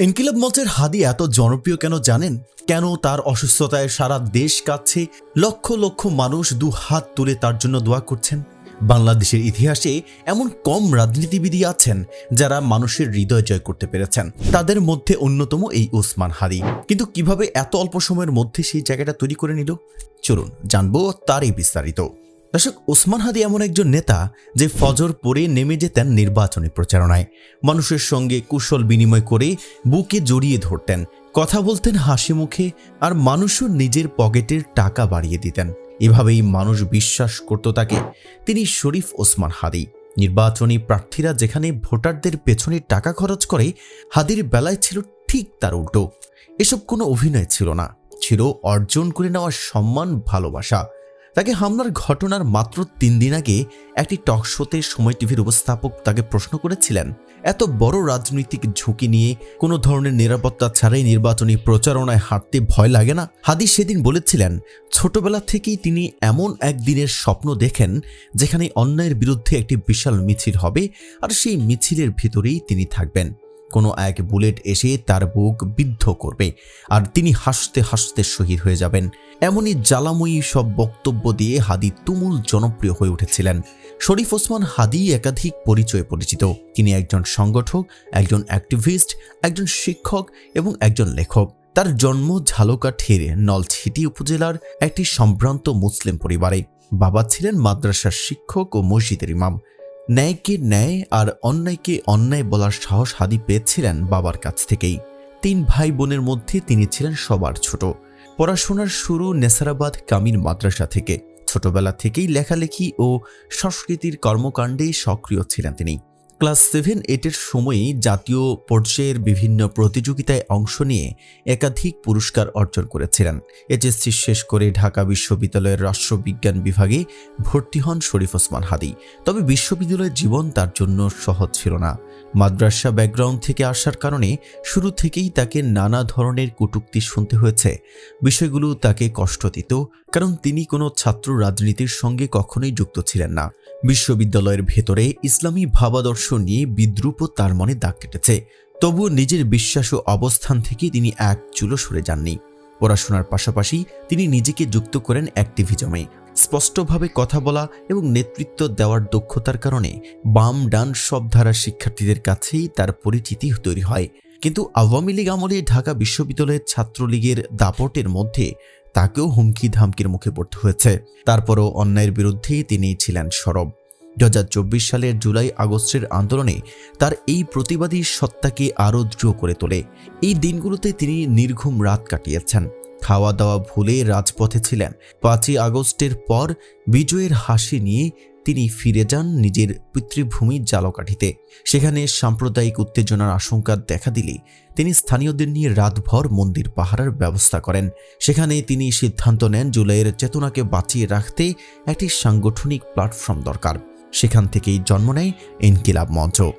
ইনকিলাব মঞ্চের হাদি এত জনপ্রিয় কেন জানেন? কেন তার অসুস্থতায় সারা দেশ কাচ্ছে লক্ষ লক্ষ মানুষ দু হাত তুলে তার জন্য দোয়া করছেন। বাংলাদেশের ইতিহাসে এমন কম রাজনীতিবিদই আছেন যারা মানুষের হৃদয় জয় করতে পেরেছেন। তাদের মধ্যে অন্যতম এই ওসমান হাদি। কিন্তু কীভাবে এত অল্প সময়ের মধ্যে সেই জায়গাটা তৈরি করে নিল? চলুন, জানব তারই বিস্তারিত। দর্শক, ওসমান হাদি এমন একজন নেতা যে ফজর পরে নেমে যেতেন নির্বাচনী প্রচারণায়। মানুষের সঙ্গে কুশল বিনিময় করে বুকে জড়িয়ে ধরতেন, কথা বলতেন হাসি মুখে আর মানুষও নিজের পকেটের টাকা বাড়িয়ে দিতেন। এভাবেই মানুষ বিশ্বাস করত তাকে। তিনি শরীফ ওসমান হাদি। নির্বাচনী প্রার্থীরা যেখানে ভোটারদের পেছনে টাকা খরচ করে, হাদির বেলায় ছিল ঠিক তার উল্টো। এসব কোনো অভিনয় ছিল না। ছিল অর্জন করে নেওয়া সম্মান, ভালোবাসা। তাকে হামলার ঘটনার মাত্র তিন দিন আগে একটি টক শোতে সময় টিভির উপস্থাপক তাকে প্রশ্ন করেছিলেন, এত বড় রাজনৈতিক ঝুঁকি নিয়ে কোনো ধরনের নিরাপত্তা ছাড়াই নির্বাচনী প্রচারণায় হাঁটতে ভয় লাগে না? হাদি সেদিন বলেছিলেন, ছোটবেলা থেকেই তিনি এমন একদিনের স্বপ্ন দেখেন যেখানে অন্যায়ের বিরুদ্ধে একটি বিশাল মিছিল হবে আর সেই মিছিলের ভিতরেই তিনি থাকবেন। কোনো এক বুলেট এসে তার বুক বিদ্ধ করবে, আর তিনি হাসতে হাসতে শহীদ হয়ে যাবেন। এমনই জ্বালাময়ী সব বক্তব্য দিয়ে হাদি তুমুল জনপ্রিয় হয়ে উঠেছিলেন। শরীফ ওসমান হাদি একাধিক পরিচয়ে পরিচিত। তিনি একজন সংগঠক, একজন অ্যাক্টিভিস্ট, একজন শিক্ষক এবং একজন লেখক। তার জন্ম ঝালকাঠির, নলছিটি উপজেলার একটি সম্ভ্রান্ত মুসলিম পরিবারে। বাবা ছিলেন মাদ্রাসার শিক্ষক ও মসজিদের ইমাম। ন্যায়কে ন্যায় আর অন্যায়কে অন্যায় বলার সাহস হাদি পেয়েছিলেন বাবার কাছ থেকেই। তিন ভাই বোনের মধ্যে তিনি ছিলেন সবার ছোট। পড়াশোনার শুরু নেসারাবাদ কামিন মাদ্রাসা থেকে। ছোটবেলা থেকেই লেখালেখি ও সংস্কৃতির কর্মকাণ্ডে সক্রিয় ছিলেন তিনি। ক্লাস সেভেন এইটের সময়ই জাতীয় পর্যায়ের বিভিন্ন প্রতিযোগিতায় অংশ নিয়ে একাধিক পুরস্কার অর্জন করেছিলেন। এইচএসসি শেষ করে ঢাকা বিশ্ববিদ্যালয়ের রাষ্ট্রবিজ্ঞান বিভাগে ভর্তি হন শরীফ ওসমান হাদি। তবে বিশ্ববিদ্যালয়ের জীবন তার জন্য সহজ ছিল না। মাদ্রাসা ব্যাকগ্রাউন্ড থেকে আসার কারণে শুরু থেকেই তাকে নানা ধরনের কটূক্তি শুনতে হয়েছে। বিষয়গুলো তাকে কষ্ট দিত, কারণ তিনি কোনো ছাত্র রাজনীতির সঙ্গে কখনোই যুক্ত ছিলেন না। বিশ্ববিদ্যালয়ের ভেতরে ইসলামী ভাবাদর্শ নিয়ে বিদ্রুপও তার মনে দাগ কেটেছে। তবুও নিজের বিশ্বাস ও অবস্থান থেকে তিনি এক চুলো সরে যাননি। পড়াশোনার পাশাপাশি তিনি নিজেকে যুক্ত করেন অ্যাক্টিভিজমে। স্পষ্টভাবে কথা বলা এবং নেতৃত্ব দেওয়ার দক্ষতার কারণে বাম ডান সব ধারার শিক্ষার্থীদের কাছেই তার পরিচিতি তৈরি হয়। কিন্তু আওয়ামী লীগ আমলে ঢাকা বিশ্ববিদ্যালয়ের ছাত্রলীগের দাপটের মধ্যে তাকেও হুমকি ধামকির মুখে পড়তে হয়েছে। তারপরও অন্যায়ের বিরুদ্ধে তিনি ছিলেন সরব। দু হাজার চব্বিশ সালের জুলাই আগস্টের আন্দোলনে তার এই প্রতিবাদী সত্তাকে আরও দৃঢ় করে তোলে। এই দিনগুলোতে তিনি নির্ঘুম রাত কাটিয়েছেন। খাওয়া দাওয়া ভুলে রাজপথে ছিলেন। পাঁচই আগস্টের পর বিজয়ের হাসি নিয়ে তিনি ফিরে যান নিজের পিতৃভূমি জালকাঠিতে। সেখানে সাম্প্রদায়িক উত্তেজনার আশঙ্কা দেখা দিলে তিনি স্থানীয়দের নিয়ে রাতভর মন্দির পাহারার ব্যবস্থা করেন। সেখানে তিনি সিদ্ধান্ত নেন জুলাইয়ের চেতনাকে বাঁচিয়ে রাখতে একটি সাংগঠনিক প্ল্যাটফর্ম দরকার। সেখান থেকেই জন্ম নেয় ইনকিলাব মঞ্চ।